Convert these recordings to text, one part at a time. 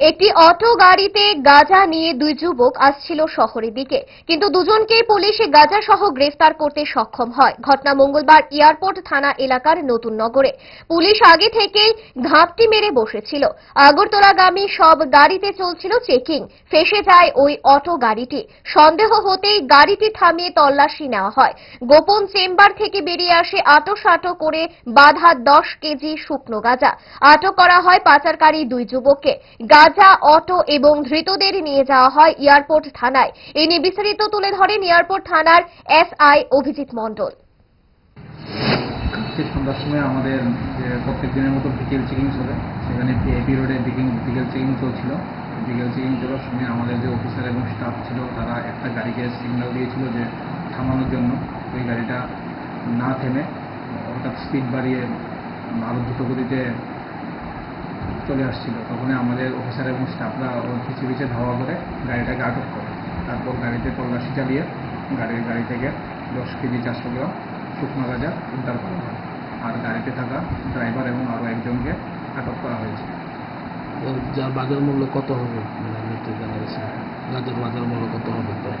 একটি অটো গাড়িতে গাঁজা নিয়ে দুই যুবক আসছিল শহরের দিকে। কিন্তু দুজনকেই পুলিশ গাঁজা সহ গ্রেফতার করতে সক্ষম হয়। ঘটনা মঙ্গলবার এয়ারপোর্ট থানা এলাকার নতুন নগরে। পুলিশ আগে থেকেই ঘাপটি মেরে বসেছিল। আগরতলাগামী সব গাড়িতে চলছিল চেকিং। ফেসে যায় ওই অটো গাড়িটি। সন্দেহ হতেই গাড়িটি থামিয়ে তল্লাশি নেওয়া হয়। গোপন চেম্বার থেকে বেরিয়ে আসে আটো করে বাধা দশ কেজি শুকনো গাঁজা। আটক করা হয় পাচারকারী দুই যুবককে। গাঁজা অটো এবং ধৃতদের নিয়ে যাওয়া হয় এয়ারপোর্ট থানায়। এ নিয়ে বিস্তারিত তুলে ধরেন এয়ারপোর্ট থানার এসআই অভিজিৎ মণ্ডল। সন্ধ্যার সময় আমাদের যে প্রত্যেক দিনের মতো বিকেল চেকিং চলে। সেখানে পিআইপি রোডে বিকেল বিকেল চেকিং চলছিল। বিকেল চেকিং চলার সময় আমাদের যে অফিসার এবং স্টাফ ছিল, তারা একটা গাড়িকে সিগন্যাল দিয়েছিল যে থামানোর জন্য। ওই গাড়িটা না থেমে, হঠাৎ স্পিড বাড়িয়ে আরও দ্রুত গতিতে চলে আসছিল। তখনই আমাদের অফিসার এবং স্টাফরা ওর পিছিয়ে পিছিয়ে ধাওয়া করে গাড়িটাকে আটক করে। তারপর গাড়িতে তল্লাশি চালিয়ে গাড়ির গাড়ি থেকে দশ কেজি চারশো গ্রাম শুকনো গাঁজা উদ্ধার করা হয়। আর গাড়িতে থাকা ড্রাইভার এবং আরও একজনকে আটক করা হয়েছে। যার বাজার মূল্য কত হবে? মানে জানা গেছে গাজর বাজার মূল্য কত হবে প্রায়?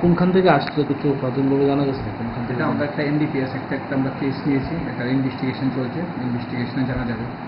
কোনখান থেকে আসছে? কিছু প্রাথমিকভাবে জানা গেছে? কোনখান থেকে আমরা একটা এনডিপিএস একটা একটা আমরা কেস নিয়েছি। একটা ইনভেস্টিগেশন চলছে। ইনভেস্টিগেশনে জানা যাবে।